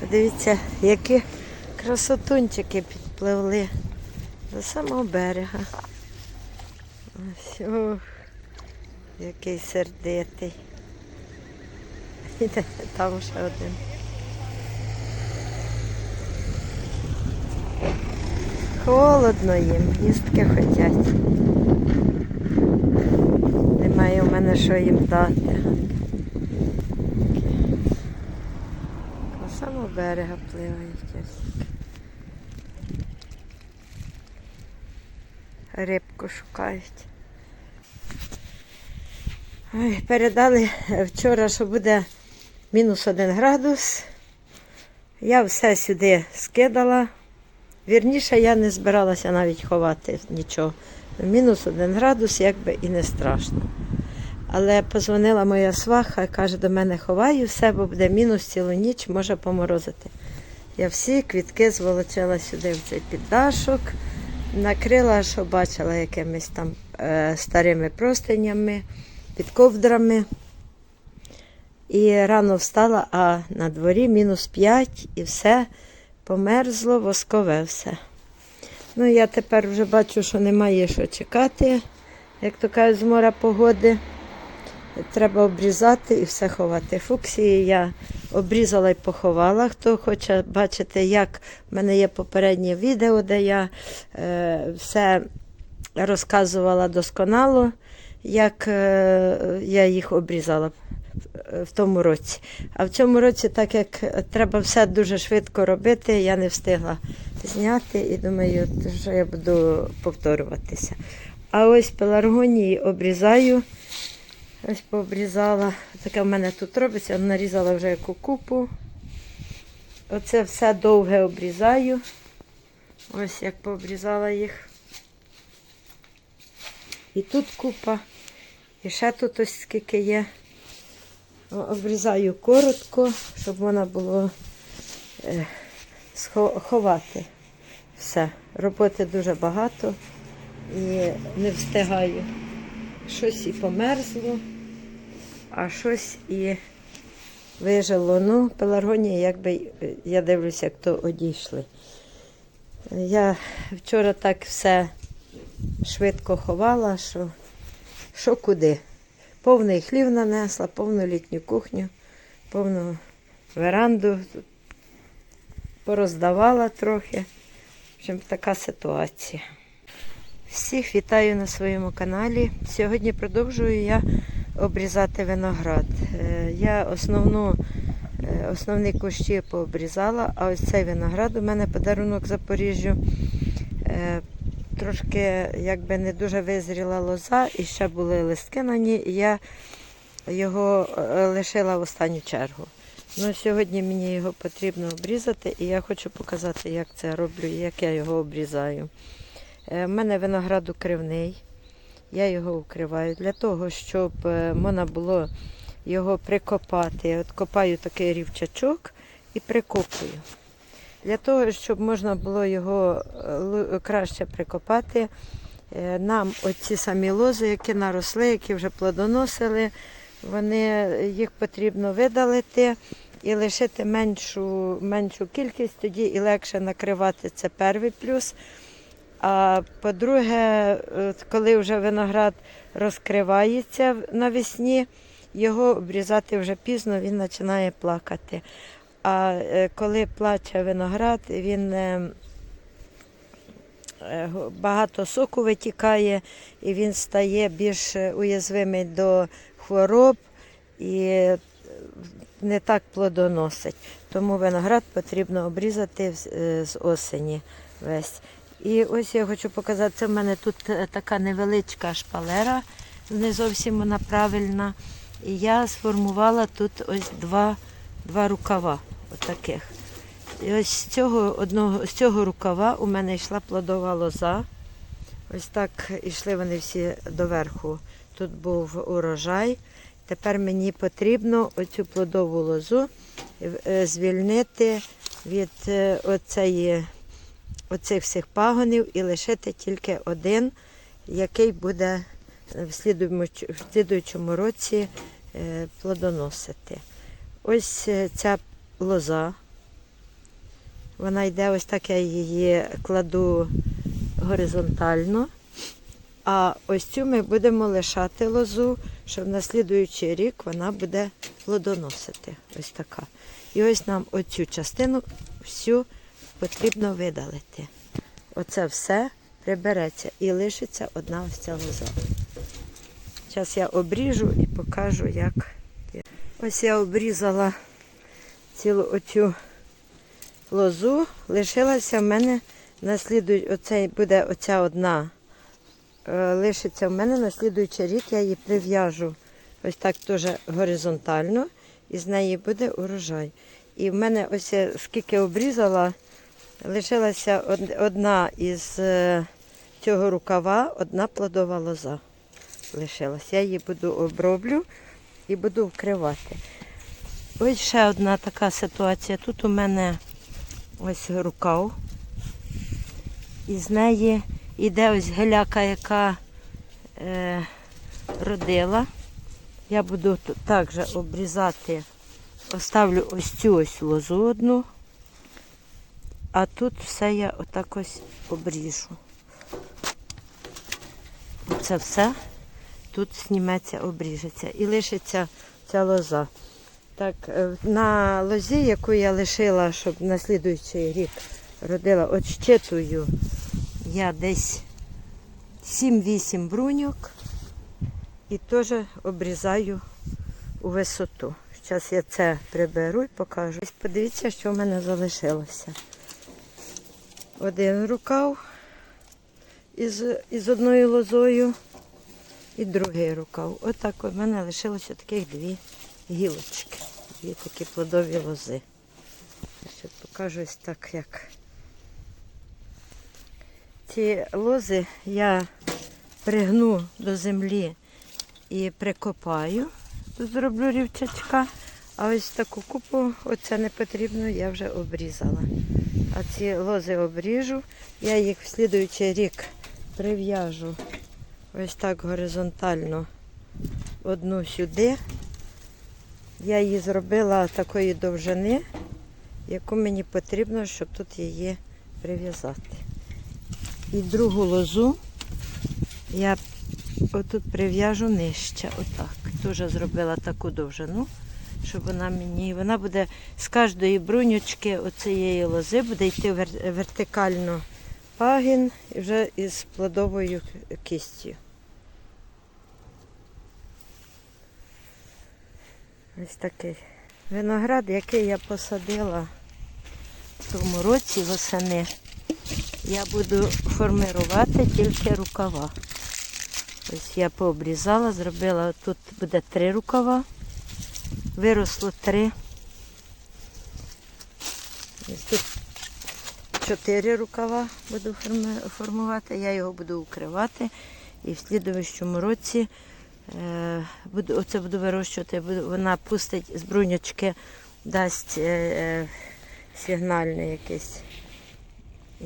Подивіться, які красотунчики підпливли до самого берега. Ось, ох, який сердитий. Там ще один. Холодно їм, їстки хотять. Немає у мене що їм дати. До самого берега пливають. ось. Рибку шукають. Ой, передали вчора, що буде мінус один градус. Я все сюди скидала. Вірніше, я не збиралася навіть ховати нічого. Мінус один градус, якби і не страшно. Але позвонила моя сваха і каже, до мене ховаю все, бо буде мінус цілу ніч, може поморозити. Я всі квітки зволочила сюди в цей піддашок, накрила, що бачила якимись там е, старими простинями, під ковдрами. І рано встала, а на дворі мінус 5 і все померзло, воскове все. Ну, я тепер вже бачу, що немає що чекати, як то кажуть, з моря погоди. Треба обрізати і все ховати. Фуксії я обрізала і поховала. Хто хоче бачити, як в мене є попереднє відео, де я е, все розказувала досконало, як е, я їх обрізала в- тому році. А в цьому році, так як треба все дуже швидко робити, я не встигла зняти і думаю, що я буду повторюватися. А ось пеларгонії обрізаю. Ось пообрізала. Таке в мене тут робиться, нарізала вже яку купу. Оце все довге обрізаю. Ось як пообрізала їх. І тут купа. І ще тут ось скільки є. Обрізаю коротко, щоб вона було е, ховати все. Роботи дуже багато і не встигаю. Щось і померзло, а щось і вижило. Ну, пеларгонії, якби е, я дивлюся, як то одійшли. Я вчора так все швидко ховала, що, що куди. Повний хлів нанесла, повну літню кухню, повну веранду пороздавала трохи. В общем, така ситуація. Всіх вітаю на своєму каналі. Сьогодні продовжую я обрізати виноград. Е, Я основну, е, основні кущі пообрізала, а ось цей виноград у мене подарунок Запоріжжю. Е, Трошки якби не дуже визріла лоза і ще були листки на ній, і я його лишила в останню чергу. Ну, сьогодні мені його потрібно обрізати, і я хочу показати, як це роблю і як я його обрізаю. У мене виноград укривний. Я його укриваю для того, щоб е, можна було його прикопати. От копаю такий рівчачок і прикопую. Для того, щоб можна було його е, краще прикопати, е, нам оці самі лози, які наросли, які вже плодоносили, вони, їх потрібно видалити і лишити меншу, меншу кількість, тоді і легше накривати це перший плюс. А по-друге, коли вже виноград розкривається навесні, його обрізати вже пізно, він починає плакати. А е, коли плаче виноград, він е, е, багато соку витікає і він стає більш е, уязвимий до хвороб і е, не так плодоносить. Тому виноград потрібно обрізати е, з осені весь. І ось я хочу показати, це в мене тут е, така невеличка шпалера, не зовсім вона правильна. І я сформувала тут ось два, два рукава отаких. І ось з цього одного з цього рукава у мене йшла плодова лоза. Ось так йшли вони всі доверху. Тут був урожай. Тепер мені потрібно оцю плодову лозу е, звільнити від е, оцеї, оцих всіх пагонів і лишити тільки один, який буде в слідуючому, році е, плодоносити. Ось е, ця лоза Вона йде ось так, я її кладу горизонтально. А ось цю ми будемо лишати лозу, щоб на слідуючий рік вона буде плодоносити. Ось така. І ось нам оцю частину всю потрібно видалити. Оце все прибереться і лишиться одна ось ця лоза. Зараз я обріжу і покажу, як. Ось я обрізала цілу оцю лозу. Лишилася в мене наслідує, оце буде оця одна. е, Лишиться в мене на слідуючий рік, я її прив'яжу ось так теж горизонтально, і з неї буде урожай. І в мене ось я скільки обрізала, лишилася одна із е, цього рукава, одна плодова лоза. Лишилась. Я її буду оброблю і буду вкривати. Ось ще одна така ситуація. Тут у мене ось рукав. І з неї йде ось геляка, яка е, родила. Я буду тут також обрізати, оставлю ось цю ось лозу одну, а тут все я отак ось обріжу. Це все тут зніметься, обріжеться і лишиться ця лоза. Так, е, на лозі, яку я лишила, щоб на слідуючий рік родила, от щитую я десь 7-8 бруньок і теж обрізаю у висоту. Зараз я це приберу і покажу. Подивіться, що в мене залишилося. Один рукав із, із одною лозою і другий рукав. Отак у мене лишилося таких дві гілочки. Дві такі плодові лози. Ще покажу ось так, як. Ці лози я пригну до землі і прикопаю. Зроблю рівчачка. А ось таку купу, оце не потрібно, я вже обрізала. А ці лози обріжу, я їх в слідуючий рік прив'яжу ось так горизонтально одну сюди. Я її зробила такої довжини, яку мені потрібно, щоб тут її прив'язати. І другу лозу я отут прив'яжу нижче, отак. Теж зробила таку довжину, щоб вона мені, вона буде з кожної брунючки оцієї лози буде йти вертикально пагін і вже із плодовою кістю. Ось такий виноград, який я посадила в тому році восени. Я буду формирувати тільки рукава. Ось я пообрізала, зробила, тут буде три рукава. Виросло три. Тут чотири рукава буду формувати. Я його буду укривати. І в слідуючому році е, буду, оце буду вирощувати. Буду, вона пустить з брунячки, дасть е, е, сигнальне якесь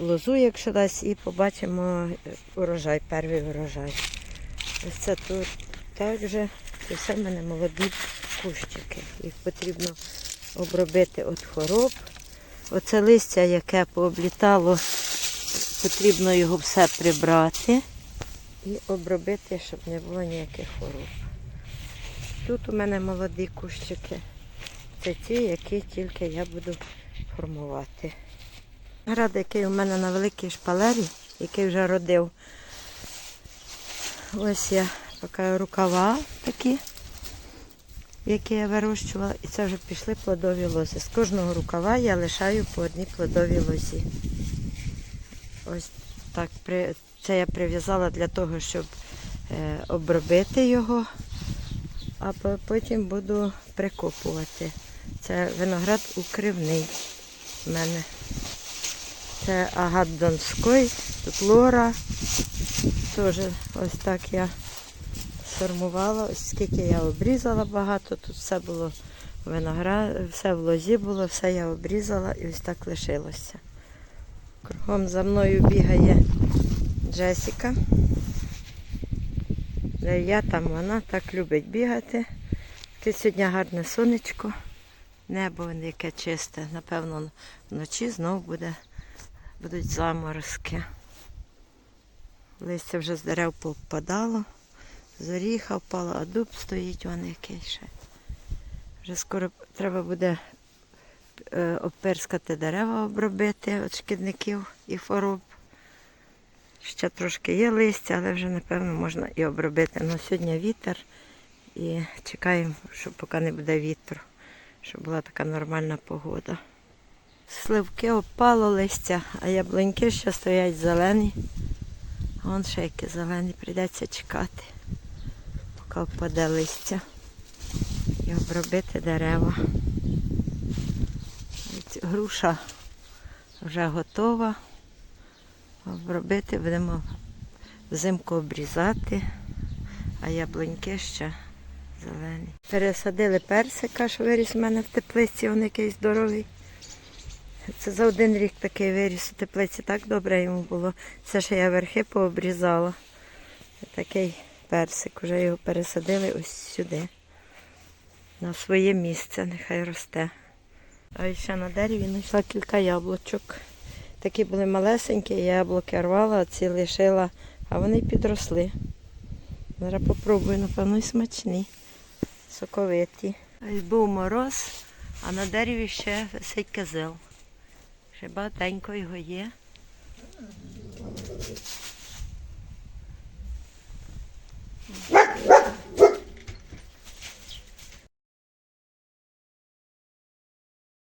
лозу, якщо дасть, і побачимо урожай, перший урожай. Ось це тут також, це все в мене молоді кущики. Їх потрібно обробити від хвороб. Оце листя, яке пооблітало, потрібно його все прибрати і обробити, щоб не було ніяких хвороб. Тут у мене молоді кущики. Це ті, які тільки я буду формувати. Град, який у мене на великій шпалері, який вже родив. Ось я поки рукава такі, які я вирощувала, і це вже пішли плодові лози. З кожного рукава я лишаю по одній плодовій лозі. Ось так. Це я прив'язала для того, щоб е, обробити його, а потім буду прикопувати. Це виноград укривний в мене. Це агат Донський, тут лора. Теж ось так я сформувала. Ось скільки я обрізала багато, тут все було виноград, все в лозі було, все я обрізала і ось так лишилося. Кругом за мною бігає Джесіка. Де я там вона так любить бігати. Таке сьогодні гарне сонечко. Небо яке чисте. Напевно, вночі знов буде, будуть заморозки. Листя вже з дерев повпадало, з оріха впало, а дуб стоїть вон який ще. Вже скоро треба буде е, обперскати дерева, обробити від шкідників і хвороб. Ще трошки є листя, але вже напевно можна і обробити. Ну, сьогодні вітер і чекаємо, що поки не буде вітру, щоб була така нормальна погода. Сливки опало листя, а яблуньки ще стоять зелені. А Вон ще які зелені, прийдеться чекати, поки впаде листя і обробити дерева. Груша вже готова. Обробити будемо взимку обрізати, а яблуньки ще зелені. Пересадили персика, що виріс у мене в теплиці, він який здоровий. Це за один рік такий виріс у теплиці, так добре йому було. Це ще я верхи пообрізала. Такий персик, вже його пересадили ось сюди. На своє місце, нехай росте. А ще на дереві знайшла кілька яблучок. Такі були малесенькі, яблуки рвала, а ці лишила, а вони підросли. Зараз попробую, напевно, і смачні, соковиті. Ось був мороз, а на дереві ще висить кизил. Ще багатенько його є. Mm.